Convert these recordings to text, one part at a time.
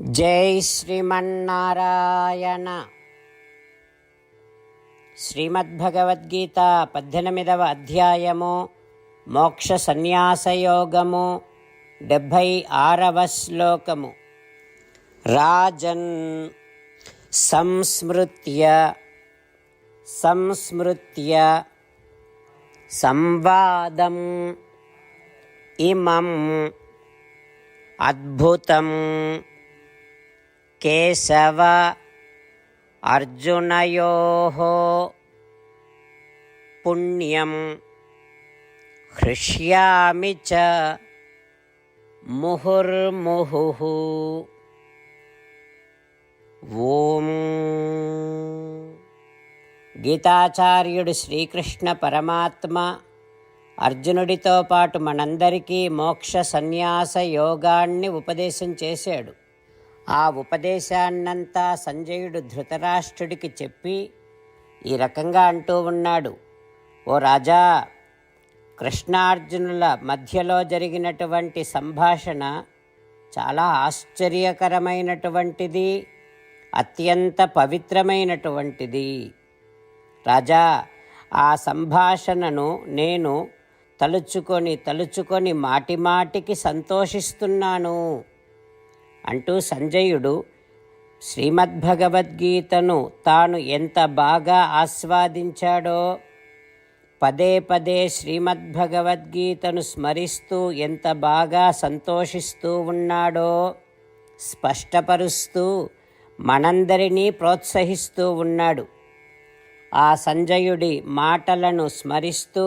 జై శ్రీమన్నారాయణ. శ్రీమద్భగవద్గీత పద్దెనిమిదవ అధ్యాయము మోక్ష సన్యాసయోగము డెబ్భై ఆరవ శ్లోకము. రాజన్ సంస్మృత్య సంస్మృత్య సంవాదం ఇమం అద్భుతం. కేశవ అర్జునయోः పుణ్యం హృష్యామి చ ముహుర్ముహుః. ఓం గీతాచార్యుడు శ్రీకృష్ణ పరమాత్మ అర్జునుడితో పాటు మనందరికీ మోక్ష సన్యాస యోగాన్ని ఉపదేశం చేశాడు. ఆ ఉపదేశాన్నంతా సంజయుడు ధృతరాష్ట్రుడికి చెప్పి ఈ రకంగా అంటూ ఉన్నాడు. ఓ రాజా కృష్ణార్జునుల మధ్యలో జరిగినటువంటి సంభాషణ చాలా ఆశ్చర్యకరమైనటువంటిది అత్యంత పవిత్రమైనటువంటిది. రాజా ఆ సంభాషణను నేను తలుచుకొని తలుచుకొని మాటిమాటికి సంతోషిస్తున్నాను. అంటూ సంజయుడు శ్రీమద్భగవద్గీతను తాను ఎంత బాగా ఆస్వాదించాడో పదే పదే శ్రీమద్భగవద్గీతను స్మరిస్తూ ఎంత బాగా సంతోషిస్తూ ఉన్నాడో స్పష్టపరుస్తూ మనందరినీ ప్రోత్సహిస్తూ ఉన్నాడు. ఆ సంజయుడి మాటలను స్మరిస్తూ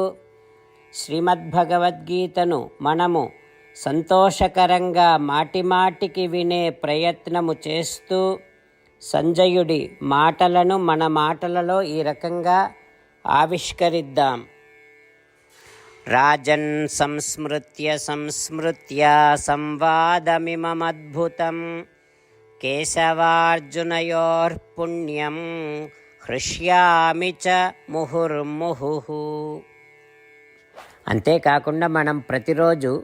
శ్రీమద్భగవద్గీతను మనము సంతోషకరంగా మాటిమాటికి వినే ప్రయత్నము చేస్తూ సంజయుడి మాటలను మన మాటలలో ఈ రకంగా ఆవిష్కరిద్దాం. రాజన్ సంస్మృత్య సంస్మృత్య సంవాదమిమద్భుతం కేశవార్జునయోర్పుణ్యం హృష్యామి చ ముహుర్ముహు అంతేకాకుండా మనం ప్రతిరోజు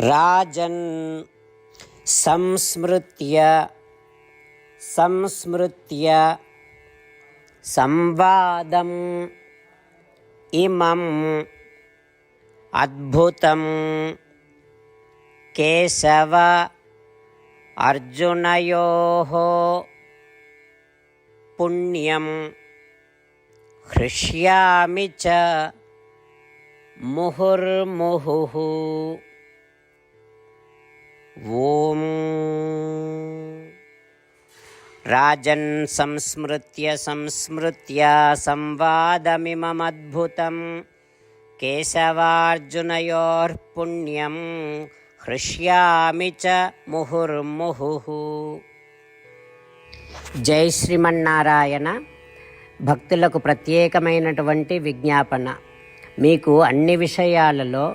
రాజన్ సంస్మృత్య సంస్మృత్య సంవాదం ఇమం అద్భుతం కేశవ అర్జునయో పుణ్యం హృష్యామి చ ముహుర్ముహు ఓం రాజన్ సంస్మృత్య సంస్మృత్య సంవాదమిమమద్భుతం. కేశవార్జునయోర్పుణ్యం హృష్యామి చ ముహుర్ముహు. జై శ్రీమన్నారాయణ. భక్తులకు ప్రత్యేకమైనటువంటి విజ్ఞాపన. మీకు అన్ని విషయాలలో